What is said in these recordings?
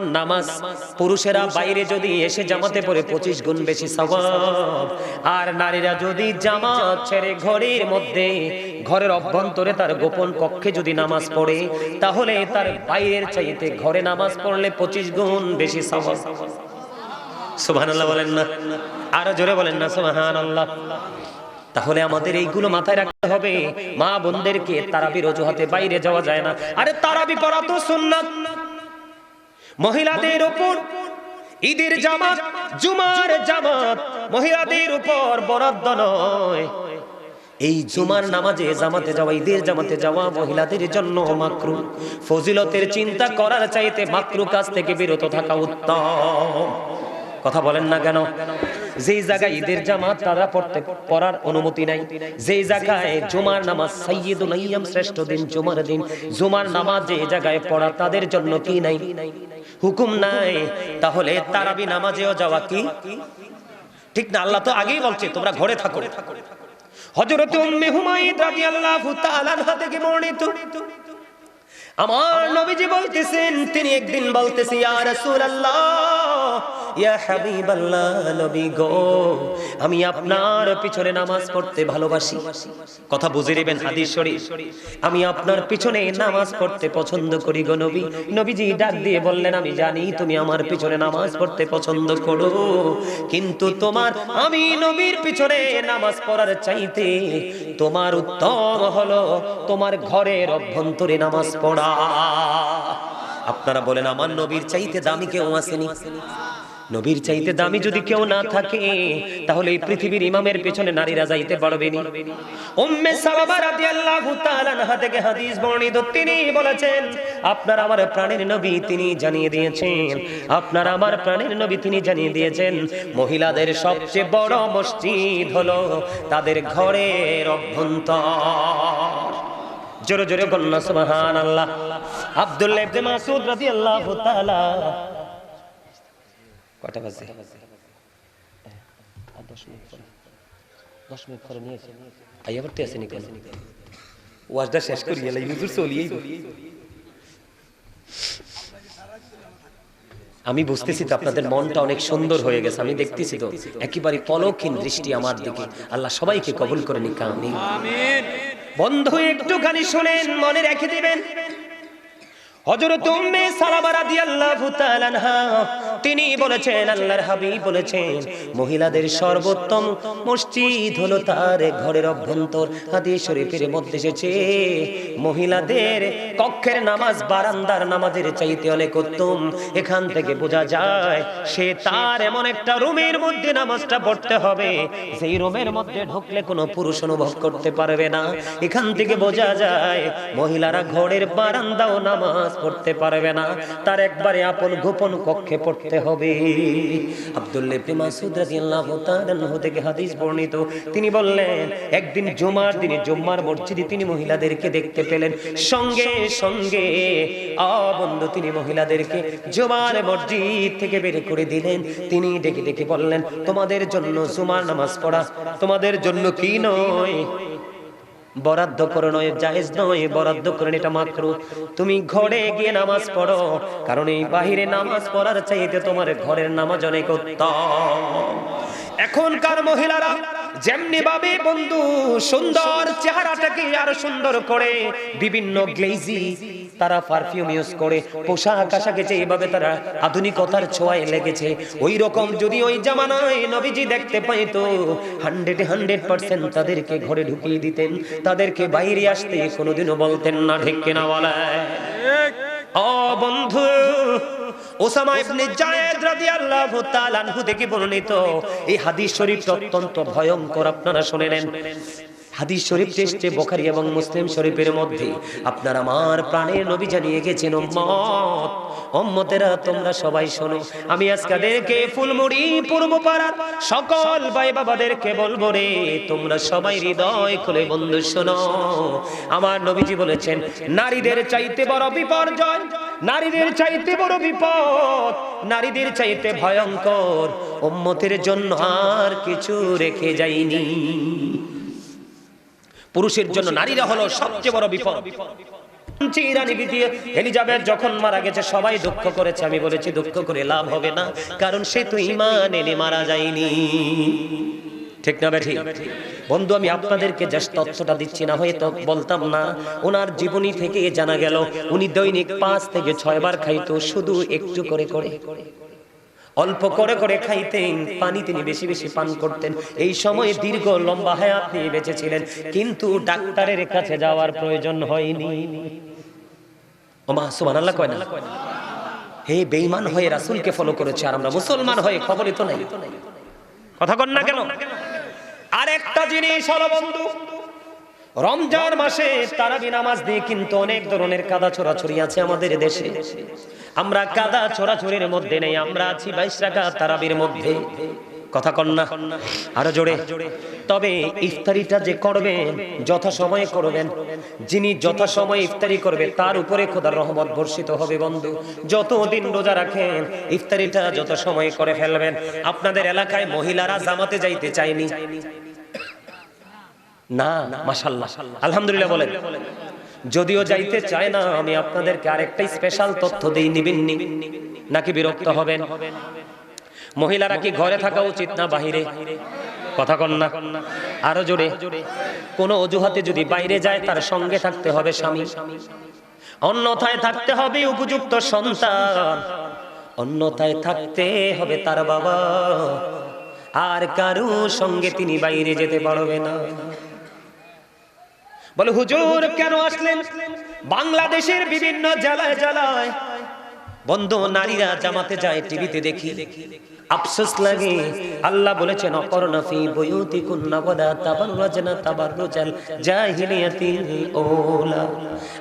নামাজ পুরুষেরা বাইরে যদি এসে জামাতে পরে পঁচিশ গুণ বেশি সওয়াব। আর নারীরা যদি জামাত ছেড়ে ঘরের মধ্যে ঘরের অভ্যন্তরে তার গোপন কক্ষে যদি নামাজ পড়ে, তাহলে তার বাইরের চাইতে ঘরে নামাজ পড়লে পঁচিশ গুণ বেশি সওয়াব। সুবহানাল্লাহ বলেন না? আরও জোরে বলেন না, সুবহানাল্লাহ। তাহলে আমাদের এইগুলো মাথায় রাখতে হবে। মা বোনদেরকে তারাবির অজুহাতে বাইরে যাওয়া যায় না। আরে তারাবি পড়া তো সুন্নাত। মহিলাদের উপর ঈদের জামাত জুমার জামাত মহিলাদের উপর বরাদ্দ নয়। এই জুমার নামাজে জামাতে যাওয়া ঈদের জামাতে যাওয়া মহিলাদের জন্য মাকরু। ফজিলতের চিন্তা করার চাইতে মাকরু কাজ থেকে বিরত থাকা উত্তম। কথা বলেন না কেন? যেই জায়গায় ঈদের জামাত তারা পড়তে পড়ার অনুমতি নাই। যেই জায়গায় জুমার নামাজ সাইয়্যিদুল আইয়াম শ্রেষ্ঠ দিন জুমার দিন জুমার নামাজ যে জায়গায় পড়া তাদের জন্য কি নাই? হুকুম নাই। তাহলে তারাবি নামাজেও যাওয়া কি? ঠিক না, আল্লাহ তো আগেই বলছে, তোমরা ঘরে থাকো। হযরত উম্মে হুমায়িদ রাদিয়াল্লাহু তাআলা থেকে বর্ণিত। আমার নবীজি বলতেছেন, তিনি একদিন বলতেছি, ইয়া রাসূলুল্লাহ। ইয়া গো, আমি আপনার পিছনে নামাজ পড়তে ভালোবাসি। কথা বুঝে নেবেন হাদিস আমি আপনার পিছনে নামাজ পড়তে পছন্দ করি গো নবী। নবীজি ডাক দিয়ে বললেন, আমি জানি তুমি আমার পিছনে নামাজ পড়তে পছন্দ করো, কিন্তু তোমার, আমি নবীর পিছনে নামাজ পড়ার চাইতে তোমার উত্তম হলো তোমার ঘরের অভ্যন্তরে নামাজ পড়া। আপনারা বলেন, আমার নবীর চাইতে দামি কেউ আসেনি? নবীর চাইতে দামি যদি কেউ না থাকে, তাহলে এই পৃথিবীর ইমামের পেছনে নারীরা যাইতে পারবে না। উম্মে সালামা রাদিয়াল্লাহু তাআলা আনহা থেকে হাদিস বর্ণিত, তিনি বলেছেন, আপনার আমার প্রাণের নবী তিনি জানিয়ে দিয়েছেন, আপনার আমার প্রাণের নবী তিনি জানিয়ে দিয়েছেন, মহিলাদের সবচেয়ে বড় মসজিদ হলো তাদের ঘরের অভ্যন্তর। জোরে জোরে কন্যা সুবহান আল্লাহ আব্দুল্লাহ ইবনে মাসউদ রাদিয়াল্লাহু তাআলা কটা বাজে? আর দশ মিনিট পরে। দশ মিনিট পরে নিয়েছে। আইয়া করতে আসেনি কেন ওয়াজটা শেষ করি এলাই হুজুর চলিয়েই আমি বুঝতেছি তো আপনাদের মনটা অনেক সুন্দর হয়ে গেছে আমি দেখতেছি তো। একেবারে পলকহীন দৃষ্টি আমার দিকে। আল্লাহ সবাইকে কবুল করে নিক আমিন। বন্ধু একটুখানি শুনেন মনে রেখে দিবেন। হযরত উম্মে সালামা রাদিয়াল্লাহু তাআলা আনহা তিনি বলেছেন, আল্লাহর হাবিব বলেছেন, মহিলাদের সর্বোত্তম মসজিদ হলো তার ঘরের অভ্যন্তর। হাদিস শরীফের মধ্যে এসেছে, মহিলাদের কক্ষের নামাজ বারান্দার নামাজের চাইতে অনেক উত্তম। এখান থেকে বোঝা যায়, সে তার এমন একটা রুমের মধ্যে নামাজটা পড়তে হবে। সেই রুমের মধ্যে ঢুকলে কোনো পুরুষ অনুভব করতে পারবে না। এখান থেকে বোঝা যায়, মহিলারা ঘরের বারান্দাও নামাজ পড়তে পারবে না। তার একবারে আপন গোপন কক্ষে পড়তে হবে। মাসউদ রাদিয়াল্লাহু তাআলা থেকে হাদিস বর্ণিত। তিনি বললেন, একদিন জুমার দিনে মসজিদে তিনি মহিলাদেরকে দেখতে পেলেন। সঙ্গে সঙ্গে বন্ধু, তিনি মহিলাদেরকে জুমার মসজিদ থেকে বের করে দিলেন। তিনি ডেকে ডেকে বললেন, তোমাদের জন্য জুমার নামাজ পড়া, তোমাদের জন্য কি নয়? বরাদ্দ করে নয়, জায়েজ নয়, বরাদ্দ করেন এটা মাত্র। তুমি ঘরে গিয়ে নামাজ পড়ো, কারণ এই বাহিরে নামাজ পড়ার চাইতে তোমার ঘরের নামাজ অনেক উত্তম। এখনকার মহিলারা যেমনি ভাবে বন্ধু সুন্দর চেহারাটাকে আরও সুন্দর করে বিভিন্ন গ্লেজি তারা পারফিউম ইউজ করে পোশাক আশাকে যেভাবে তারা আধুনিকতার ছোঁয়ায় লেগেছে ওই রকম যদি ওই জামানায় নবীজি দেখতে পাইতো হান্ড্রেড হান্ড্রেড পার্সেন্ট তাদেরকে ঘরে ঢুকিয়ে দিতেন তাদেরকে বাইরে আসতে কোনোদিনও বলতেন না ঠিক কেনা বলে? ও বন্ধু ওসামা ইবনে জায়েদ রাদিয়াল্লাহু তাআলা আনহু থেকে বর্ণিত। এই হাদিস শরীফ অত্যন্ত ভয়ঙ্কর আপনারা শুনে নেন হাদিস শরীফ এসছে বোখারি এবং মুসলিম শরীফের মধ্যে, আপনার আমার প্রাণের নবী জানিয়ে গেছেন, উম্মত, উম্মতেরা, তোমরা সবাই শোনো, আমি আজকাদেরকে ফুলমুড়ি পূর্ব পাড়ার সকল ভাই বাবাদেরকে বলব রে, তোমরা সবাই হৃদয় খুলে বন্ধু শোনো। আমার নবীজি বলেছেন, নারীদের চাইতে বড় বিপর্যয়, নারীদের চাইতে বড় বিপদ, নারীদের চাইতে ভয়ঙ্কর, উম্মতের জন্য আর কিছু রেখে যাইনি। পুরুষের জন্য নারীরা হলো সবচেয়ে বড় বিপদ। এলিজাবেথ যখন মারা গেছে সবাই দুঃখ করেছে। আমি বলেছি দুঃখ করে লাভ হবে না কারণ সে তো ইমান এনে মারা যায়নি। ঠিক না বেঠি? বন্ধু আমি আপনাদেরকে জাস্ট তথ্যটা দিচ্ছি না হয়তো বলতাম না। ওনার জীবনী থেকে জানা গেল উনি দৈনিক পাঁচ থেকে ছয় বার খাইতো শুধু একটু করে করে। অল্প করে করে খাইতেন পানি তিনি বেশি বেশি পান করতেন। এই সময়ে দীর্ঘ লম্বা হায়াত নিয়ে বেঁচেছিলেন কিন্তু ডাক্তারের কাছে যাওয়ার প্রয়োজন হয়নি। ওমা সুবহানাল্লাহ কয় না। হে বেঈমান হয়ে রাসূলকে ফলো করেছে আর আমরা মুসলমান হয়ে খবরই তো নাই। কথা কন না কেন? আরেকটা জিনিস হলো বন্ধু রমজান মাসে তারাবি নামাজ দিয়ে কিন্তু অনেক ধরনের কাদা ছোড়াছড়ি আছে আমাদের দেশে। আমরা কাদা ছোড়াছড়ির মধ্যে নেই, আমরা আছি বাইশ টাকা তারাবির মধ্যে। কথা কন না, আরও জোরে। তবে ইফতারিটা যে করবেন যথা সময়ে করবেন, যিনি যথা সময়ে ইফতারি করবে, তার উপরে খোদার রহমত বর্ষিত হবে বন্ধু। যতদিন রোজা রাখেন, ইফতারিটা যত সময় করে ফেলবেন। আপনাদের এলাকায় মহিলারা জামাতে যাইতে চায়নি। না মাশাল্লাহ আলহামদুলিল্লাহ বলেন। যদিও যাইতে চায় না, আমি আপনাদেরকে আরেকটা স্পেশাল তথ্য দিই, নিবেন নাকি বিরক্ত হবেন? মহিলারা কি ঘরে থাকা উচিত না বাহিরে? কথা কন না। আরও জোরে। কোন অজুহাতে যদি বাইরে যায়, তার সঙ্গে থাকতে হবে স্বামী। অন্যথায় থাকতে হবে উপযুক্ত সন্তান। অন্যথায় থাকতে হবে তার বাবা। আর কারও সঙ্গে তিনি বাইরে যেতে পারবে না। বলে, হুজুর, কেন আসলেন? বাংলাদেশের বিভিন্ন জেলায় জেলায় বন্ধ নারীরা জামাতে যায়, টিভিতে দেখি। আফসোস লাগে। আল্লাহ বলেছেন, অকর্ণা ফি বুয়ুতিকুন্না ওয়ালা তাবাররাজনা তাবাররুজাল জাহিলিয়াতিল ওলা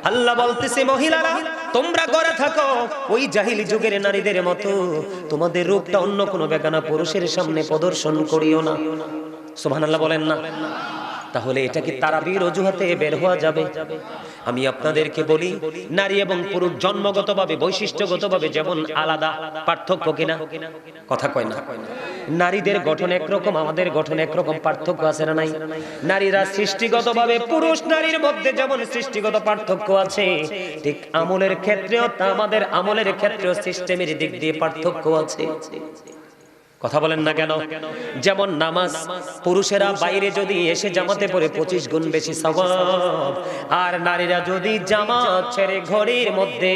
আল্লাহ বলতেছে, মহিলারা, তোমরা ঘরে থাকো। ওই জাহিলি যুগের নারীদের মতো তোমাদের রূপটা অন্য কোনো বেগানা পুরুষের সামনে প্রদর্শন করিও না। সুবহানাল্লাহ বলেন না। তাহলে এটা কি তারাবির অজুহাতে বের হওয়া যাবে? আমি আপনাদেরকে বলি, নারী এবং পুরুষ জন্মগতভাবে, বৈশিষ্ট্যগতভাবে যেমন আলাদা, পার্থক্য কিনা? কথা কয় না। নারীদের গঠন একরকম, আমাদের গঠন একরকম, পার্থক্য আছে না নাই? নারীরা সৃষ্টিগতভাবে পুরুষ নারীর মধ্যে যেমন সৃষ্টিগত পার্থক্য আছে, ঠিক আমলের ক্ষেত্রেও তা আমাদের আমলের ক্ষেত্রেও সিস্টেমের দিক দিয়ে পার্থক্য আছে। কথা বলেন না কেন? যেমন নামাজ, পুরুষেরা বাইরে যদি এসে জামাতে পড়ে পঁচিশ গুণ বেশি সওয়াব। আর নারীরা যদি জামাত ছেড়ে ঘরের মধ্যে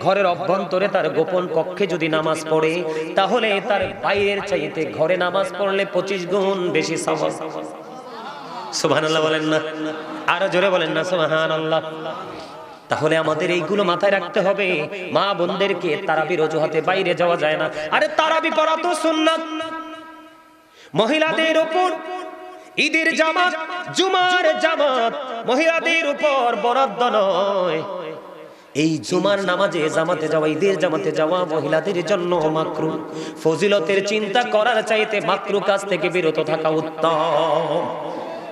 ঘরের অভ্যন্তরে তার গোপন কক্ষে যদি নামাজ পড়ে, তাহলে তার বাইরের চাইতে ঘরে নামাজ পড়লে পঁচিশ গুণ বেশি সওয়াব। সুবহানাল্লাহ বলেন না। আরও জোরে বলেন না, সুবহানাল্লাহ। তাহলে আমাদের এইগুলো মাথায় রাখতে হবে। মা বোনদেরকে তারাবির অজুহাতে বাইরে যাওয়া যায় না। আরে তারাবি পড়া তো সুন্নাত। মহিলাদের উপর ঈদের জামাত, জুমার জামাত, মহিলাদের উপর বরাদ্দ নয়। এই জুমার নামাজে জামাতে যাওয়া, ঈদের জামাতে যাওয়া মহিলাদের জন্য মাকরু। ফজিলতের চিন্তা করার চাইতে মাকরু কাজ থেকে বিরত থাকা উত্তম।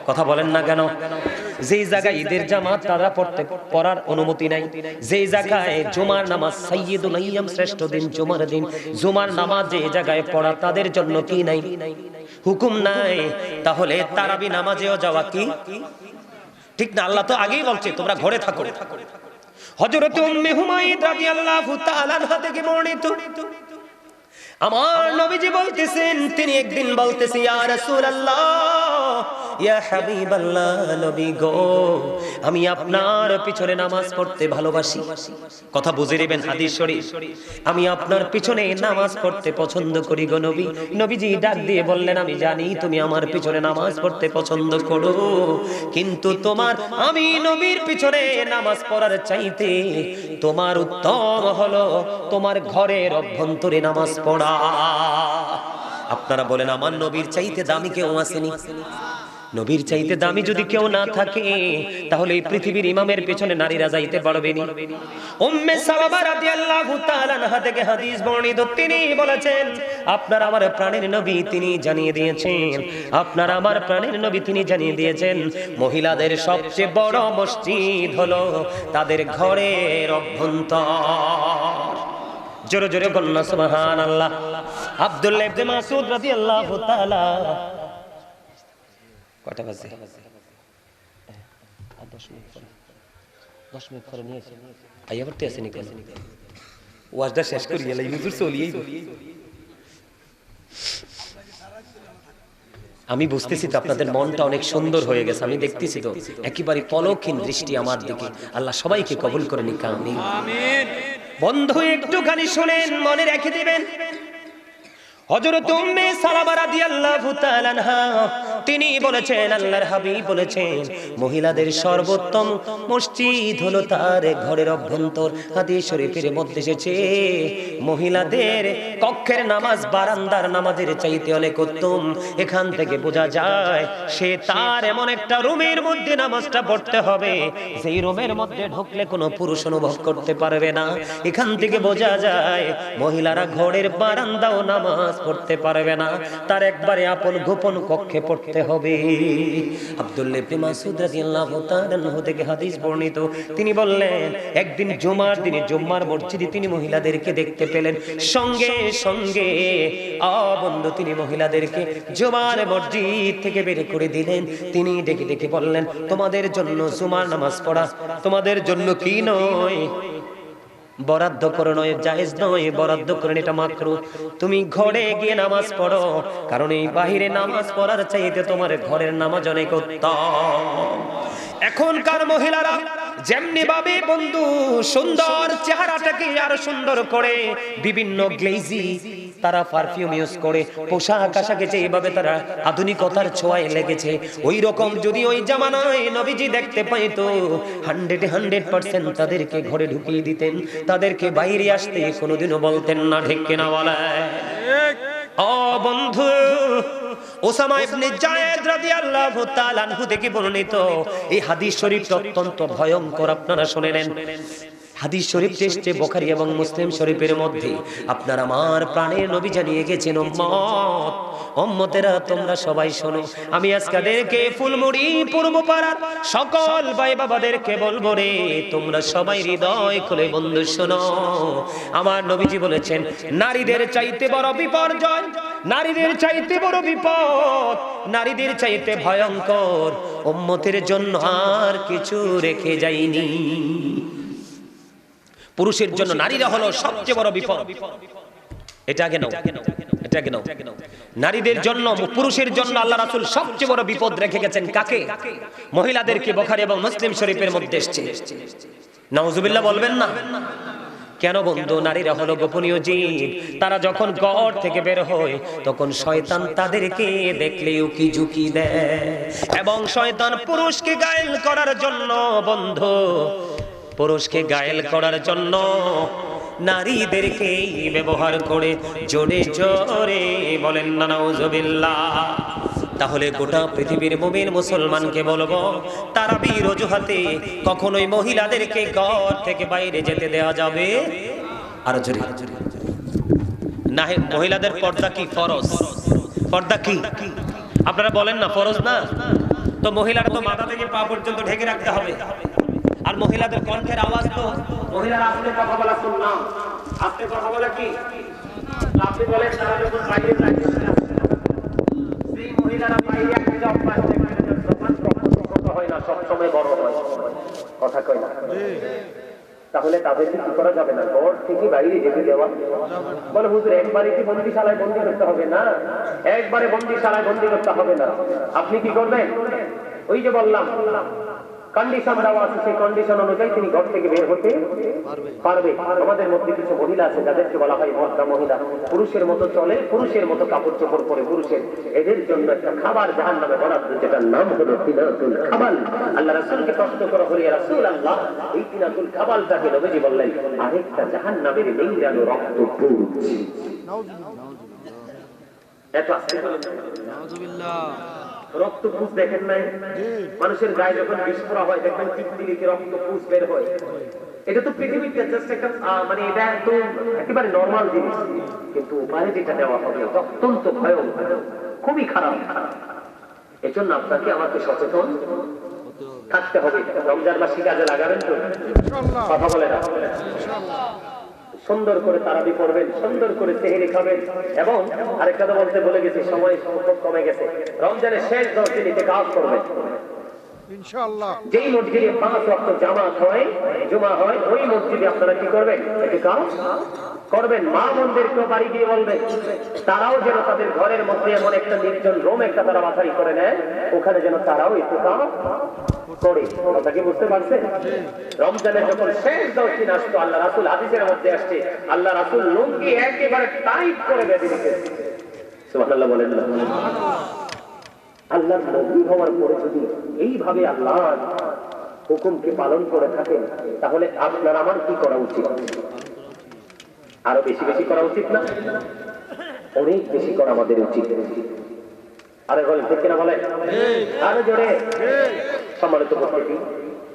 কথা বলেন না কেন? যেই জায়গায় ঈদের জামাত তারা পড়তে পড়ার অনুমতি নাই। যেই জায়গায় জুমার নামাজ সাইয়্যিদুল আইয়াম শ্রেষ্ঠ দিন, জুমার দিন, জুমার নামাজ যে জায়গায় পড়া তাদের জন্য কি নাই? হুকুম নাই। তাহলে তারাবি নামাজেও যাওয়া কি? ঠিক না, আল্লাহ তো আগেই বলছে, তোমরা ঘরে থাকো। হযরত উম্মে হুমায়রা রাদিয়াল্লাহু তাআলা থেকে বর্ণিত, আমার নবীজি বলতেছেন, তিনি একদিন বলতেছি, ইয়া রাসূলুল্লাহ গো, আমি আপনার পিছনে নামাজ পড়তে ভালোবাসি। কথা বুঝে নেবেন হাদিস শরীফ? আমি আপনার পিছনে নামাজ পড়তে পছন্দ করি গো নবী। নবীজি ডাক দিয়ে বললেন, আমি জানি তুমি আমার পিছনে নামাজ পড়তে পছন্দ করো, কিন্তু তোমার, আমি নবীর পিছনে নামাজ পড়ার চাইতে তোমার উত্তম হলো তোমার ঘরের অভ্যন্তরে নামাজ পড়া। আপনারা বলেন, আমার নবীর চাইতে দামি কেউ আসেনি নবীর চাইতে দামি যদি কেউ না থাকে, তাহলে এই পৃথিবীর ইমামের পেছনে নারীরা যাইতে পারবে না। উম্মে সালামা রাদিয়াল্লাহু তাআলা আনহা থেকে হাদিস বর্ণিত, তিনি বলেছেন, আপনার আমার প্রাণের নবী তিনি জানিয়ে দিয়েছেন, আপনার আমার প্রাণের নবী তিনি জানিয়ে দিয়েছেন, মহিলাদের সবচেয়ে বড় মসজিদ হলো তাদের ঘরের অভ্যন্তর। জোরে জোরে বলনা সুবহানাল্লাহ। আব্দুল্লাহ ইবনে মাসউদ রাদিয়াল্লাহু তাআলা কটা বাজে? আর দশ মিনিট পরে। দশ মিনিট পরে নিয়েছে আইয়া করতে আসেনি কেন ওয়াজটা শেষ করি এলাই হুজুর চলিয়েই আমি বুঝতেছি তো আপনাদের মনটা অনেক সুন্দর হয়ে গেছে আমি দেখতেছি তো। একেবারে পলকহীন দৃষ্টি আমার দিকে। আল্লাহ সবাইকে কবুল করে নিক আমিন। বন্ধু একটুখানি শোনেন মনে রেখে দিবেন। হযরত উম্মে সালামা রাদিয়াল্লাহু তাআলা আনহা তিনি বলেছেন, আল্লাহর হাবিব বলেছেন, মহিলাদের সর্বোত্তম মসজিদ হলো তার ঘরের অভ্যন্তর। হাদিস শরীফের মধ্যে এসেছে, মহিলাদের কক্ষের নামাজ বারান্দার নামাজের চাইতে অনেক উত্তম। এখান থেকে বোঝা যায়, সে তার এমন একটা রুমের মধ্যে নামাজটা পড়তে হবে সেই রুমের মধ্যে ঢুকলে কোনো পুরুষ অনুভব করতে পারবে না। এখান থেকে বোঝা যায়, মহিলারা ঘরের বারান্দাও নামাজ পড়তে পারবে না। তার একবারে আপন গোপন কক্ষে পড়তে হবে। হাদিস বর্ণিত। তিনি বললেন, একদিন জুমার দিনে জুম্মার মসজিদে তিনি মহিলাদেরকে দেখতে পেলেন। সঙ্গে সঙ্গে, আ বন্ধু, তিনি মহিলাদেরকে জুমার মসজিদ থেকে বের করে দিলেন। তিনি ডেকে ডেকে বললেন, তোমাদের জন্য জুমার নামাজ পড়া, তোমাদের জন্য কি নয়? বরাদ্দ করে নয়, জায়েজ নয়, বরাদ্দ করেন এটা মাত্র তুমি ঘরে গিয়ে নামাজ পড়ো, কারণ এই বাহিরে নামাজ পড়ার চাইতে তোমার ঘরের নামাজ অনেক এখনকার মহিলারা যেমনি ভাবে বন্ধু, সুন্দর চেহারাটাকে আরও সুন্দর করে, বিভিন্ন গ্লেজি তারা পারফিউম ইউজ করে, পোশাক যে এইভাবে তারা আধুনিকতার ছোঁয়ায় লেগেছে। ওই রকম যদি ওই জামানায় নবীজি দেখতে পাইতো হান্ড্রেড হান্ড্রেড পার্সেন্ট তাদেরকে ঘরে ঢুকিয়ে দিতেন, তাদেরকে বাইরে আসতে কোনোদিনও বলতেন না কিনা বলে? ও বন্ধু, ওসামা এই হাদিস শরীফটা অত্যন্ত ভয়ঙ্কর, আপনারা শুনে নেন। হাদিস শরীফ এসেছে বুখারী এবং মুসলিম শরীফের মধ্যে, আপনার আমার প্রাণের নবী জানিয়ে গেছেন, উম্মত, উম্মতেরা, তোমরা সবাই শোনো, আমি আজকাদেরকে ফুলমুড়ি পূর্ব পাড়ার সকল ভাই বাবাদেরকে বলব রে, তোমরা সবাই হৃদয় খুলে বন্ধু শোনো। আমার নবীজি বলেছেন, নারীদের চাইতে বড় বিপর্যয়, নারীদের চাইতে বড় বিপদ, নারীদের চাইতে ভয়ঙ্কর, উম্মতের জন্য আর কিছু রেখে যাইনি। পুরুষের জন্য নারীরা হলো সবচেয়ে বড় বিপদ। এটা নাও এটা নাও নারীদের জন্য পুরুষের জন্য আল্লাহ রাসূল সবচেয়ে বড় বিপদ রেখে গেছেন কাকে? মহিলাদেরকে বুখারী এবং মুসলিম শরীফের মধ্যে এসেছে। নাউজুবিল্লাহ বলবেন না? কেন বন্ধু? নারীরা হলো গোপনীয় জীব। তারা যখন গড় থেকে বের হয় তখন শয়তান তাদেরকে দেখলে উকি ঝুঁকি দেয়? এবং শয়তান পুরুষকে গায়েল করার জন্য বন্ধু পুরুষকে গায়েল করার জন্য নারীদেরকে ব্যবহার করে জোরে জোরে বলেন না নাউজুবিল্লাহ তাহলে গোটা পৃথিবীর মুমিন মুসলমানকে বলব তারা বীর অজুহাতে কখনোই মহিলাদেরকে ঘর থেকে বাইরে যেতে দেওয়া যাবে? আর জোরে। না মহিলাদের পর্দা কি ফরজ? পর্দা কি? আপনারা বলেন না, ফরজ না? তো মহিলারা তো মাথা থেকে পা পর্যন্ত ঢেকে রাখতে হবে। মহিলাদের কণ্ঠের আওয়াজ তো। মহিলারা আসলে কথা বলা শুনলাম আপনি কথা বলা কি? আপনি বলেন, তারা যখন বাইরে থাকে সেই মহিলারা বাইরে একটা না তাহলে বলে একবারে কি বন্দিশালায় বন্দি করতে হবে না? একবারে বন্দিশালায় বন্দি করতে হবে না। আপনি কি করবেন? ওই যে বললাম কন্ডিশন দেওয়া আছে সেই কন্ডিশন অনুযায়ী তিনি ঘর থেকে বের হতে পারবে। আমাদের মধ্যে কিছু মহিলা আছে যাদেরকে বলা হয় মদ্দা মহিলা। পুরুষের মতো চলে পুরুষের মতো কাপড় চোপড় পরে পুরুষের। এদের জন্য একটা খাবার জাহান নামে বরাদ্দ যেটার নাম হলো তিনাতুল খাবাল। আল্লাহ রাসূলকে প্রশ্ন করা হলো ইয়া রাসূলুল্লাহ এই তিনাতুল খাবালটাকে নবীজি বললেন আরেকটা জাহান নামের নেইরানো রক্ত পুজ এত আস্তে রক্ত পুষ দেখেন নাই? মানুষের গায়ে যখন বিস্ফোরা হয় দেখবেন টিকটিকে রক্ত পুষ বের হয়। এটা তো পৃথিবীতে জাস্ট একটা মানে এটা একদম একেবারে নর্মাল জিনিস। কিন্তু উপায়ে যেটা দেওয়া হবে অত্যন্ত ভয়ঙ্কর খুবই খারাপ। এজন্য আপনাকে আমাকে সচেতন থাকতে হবে। রমজান মাসে কাজে লাগাবেন তো? কথা বলে না। সুন্দর করে তারাবি পড়বেন সুন্দর করে তেহেরি খাবেন এবং আরেকটা কথা বলতে বলে গেছি সময় খুব কমে গেছে। রমজানের শেষ দশ দিন এতে কাজ করবেন। যেই মসজিদে পাঁচ রক্ত জামাত হয় জমা হয় ওই মসজিদে আপনারা কি করবেন? একটু কাজ। করবেন, মা বোনদেরকেও বাড়ি গিয়ে বলবেন তারাও যেন তাদের ঘরের মধ্যে এমন একটা নির্জন রোম একটা তারা বাছাই করে নেয়, ওখানে যেন তারাও একটু করে। বুঝতে রমজানের যখন শেষ দশ দিন আসতো আল্লাহ রাসুল হাদিসের মধ্যে আসছে, আল্লাহ রাসুল লুঙ্গি একেবারে টাইট করে বেঁধে বলেন না। আল্লাহর নবী হওয়ার পরে যদি এইভাবে আল্লাহর হুকুমকে পালন করে থাকেন, তাহলে আপনার আমার কি করা উচিত? আরও বেশি বেশি করা উচিত না? অনেক বেশি করা আমাদের উচিত। আরে বলেন ঠিক কিনা বলেন? আরও জোরে। সম্মানিত উপস্থিতি।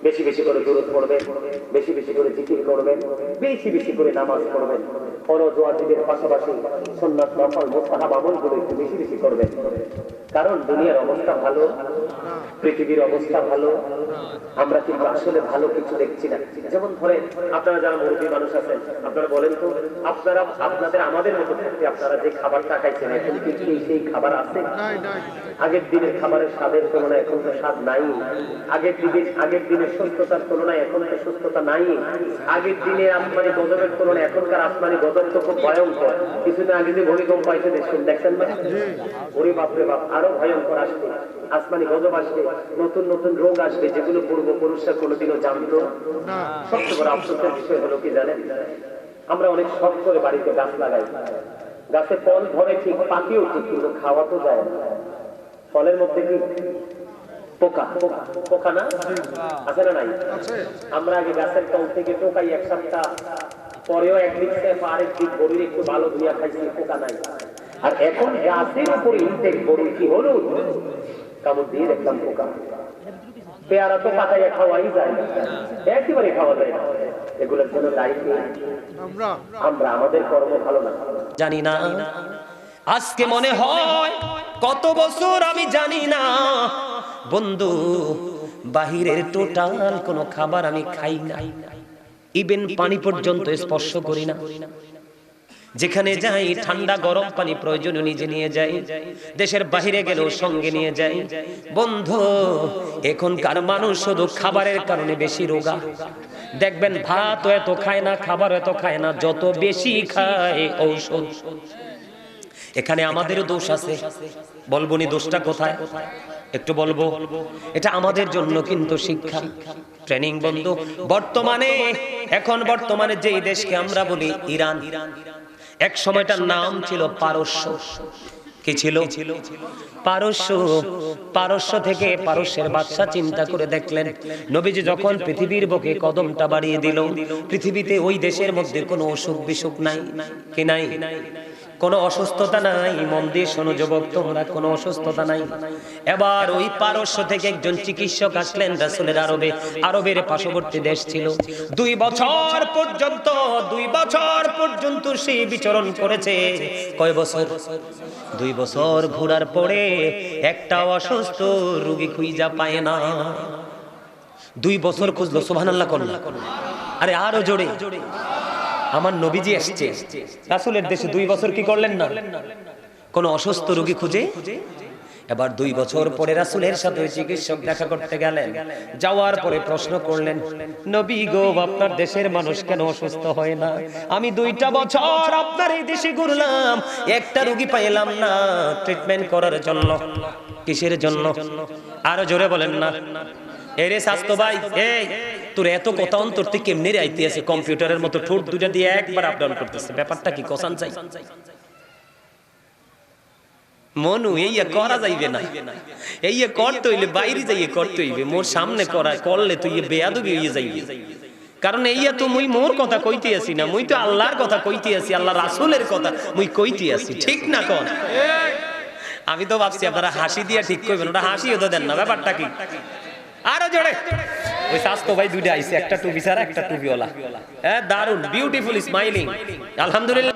বেশি বেশি করে দূরত পড়বেন বেশি বেশি করে জিকির করবেন বেশি বেশি করে নামাজ পড়বেন। ফরজ ওয়াজিবের পাশাপাশি সুন্নাত নফল মুস্তাহাব আমলগুলো একটু বেশি বেশি করবেন। কারণ দুনিয়ার অবস্থা ভালো পৃথিবীর অবস্থা ভালো আমরা কিন্তু আসলে ভালো কিছু দেখছি না। যেমন ধরেন আপনারা যারা মুরব্বী মানুষ আছেন আপনারা বলেন তো আপনারা আপনাদের আমাদের মতো থাকতে আপনারা যে খাবার টাকাইছেন এখন কি সেই- খাবার আছে? আগের দিনের খাবারের স্বাদের তুলনায় এখন তো স্বাদ নাই। আগের দিনের আগের দিনের সুস্থতার তুলনায় এখন তো সুস্থতা নাই। আগের আসমানি তুলনায় এখনকার আসমানি তো খুব ভয়ঙ্কর। কিছুদিন আগে যে ভূমিকম্প দেখছেন? বাপরে বাপ আরও ভয়ঙ্কর আসবে। আসমানি গজব আসবে, নতুন নতুন রোগ আসবে, যেগুলো পূর্বপুরুষরা কোনোদিনও জানতো সবচেয়ে বড় আফসোসের বিষয় হলো কি জানেন? আমরা অনেক শখ করে বাড়িতে গাছ লাগাই। গাছে ফল ধরে ঠিক পাকিও ঠিক, কিন্তু খাওয়া তো যায় না। ফলের মধ্যে কি? পোকা পোকা পোকা না? আছে না নাই? আমরা আগে গাছের তল থেকে টোকাই এক সপ্তাহ পরেও একদিক সেফ আরেক গরুর একটু ভালো ধুইয়া খাইছি পোকা নাই। আর এখন গাছের উপরে ইনটেক গরুর কি হলো? কামড় দিয়ে দেখলাম পোকা। পেয়ারা তো খাওয়াই যায় একেবারে খাওয়া যায় না। এগুলোর জন্য দায়ী আমরা। আমরা আমাদের কর্ম ভালো না। জানি না। আজকে মনে হয় কত বছর আমি জানি না। বন্ধু, বাহিরের টোটাল কোনো খাবার আমি খাই না। ইভেন পানি পর্যন্ত স্পর্শ করি না। যেখানে যাই, ঠান্ডা গরম পানি প্রয়োজন নিজে নিয়ে যাই। দেশের বাহিরে গেলেও সঙ্গে নিয়ে যাই। বন্ধু, এখনকার মানুষ শুধু খাবারের কারণে বেশি রোগা। দেখবেন ভাত এত খায় না, খাবার এত খায় না, যত বেশি খায় ঔষধ। এখানে আমাদেরও দোষ আছে। বলব নি দোষটা কোথায়? একটু বলব, এটা আমাদের জন্য কিন্তু শিক্ষা ট্রেনিং বন্ধু। বর্তমানে, এখন বর্তমানে যেই দেশকে আমরা বলি ইরান, এক সময়টার নাম ছিল পারস্য। কি ছিল? পারস্য। পারস্য থেকে পারস্যের বাদশা চিন্তা করে দেখলেন, নবীজি যখন পৃথিবীর বুকে কদমটা বাড়িয়ে দিল, পৃথিবীতে ওই দেশের মধ্যে কোনো অসুখ বিসুখ নাই, কি নাই? কোনো অসুস্থতা নাই, মন দিয়ে শোনো যুবক, তোমরা কোনো অসুস্থতা নাই। এবার ওই পারস্য থেকে একজন চিকিৎসক আসলেন রাসূলের আরবে। আরবের পার্শ্ববর্তী দেশ ছিল। দুই বছর পর্যন্ত, দুই বছর পর্যন্ত সেই বিচরণ করেছে। কয় বছর? দুই বছর ঘোরার পরে একটা অসুস্থ রোগী খুঁজা পায় না। দুই বছর খুঁজলো, সুবহানাল্লাহ করল আরে আরও জোরে জোরে। আমার নবীজি এসছে। রাসুলের দেশে দুই বছর কি করলেন না? কোন অসুস্থ রোগী খুঁজে? এবার দুই বছর পরে রাসুলের সাথে চিকিৎসক দেখা করতে গেলেন। যাওয়ার পরে প্রশ্ন করলেন, নবী গো, আপনার দেশের মানুষ কেন অসুস্থ হয় না? আমি দুইটা বছর আপনার এই দেশে ঘুরলাম। একটা রোগী পাইলাম না ট্রিটমেন্ট করার জন্য। কিসের জন্য? আরও জোরে বলেন না। এরে স্বাস্থ্য ভাই, এই তোর এত কথা অন্তর তুই কেমনে রাইতে আছে, কম্পিউটারের মতো ঠোঁট দুটা দিয়ে একবার আপ ডাউন করতেছে। ব্যাপারটা কি কসান চাই মনু এইয়া করা যাইবে না। এইয়া করতে হইলে বাইরে যাইয়ে করতে হইবে। মোর সামনে করা করলে তুই বেয়াদবি হইয়ে যাইবে। কারণ এইয়া তো মুই মোর কথা কইতে আছি না, মুই তো আল্লাহর কথা কইতে আছি আল্লাহ রাসূলের কথা মুই কইতে আছি ঠিক না কোন? আমি তো ভাবছি আপনারা হাসি দিয়া ঠিক কইবেন, ওটা হাসিও তো দেন না, ব্যাপারটা কি? আরও জোরে। ওই স্বাস্থ্য ভাই দুইটা আইছে, একটা টুপি ছাড়া একটা টুপিওয়ালা হ্যাঁ দারুণ বিউটিফুল স্মাইলিং আলহামদুলিল্লাহ।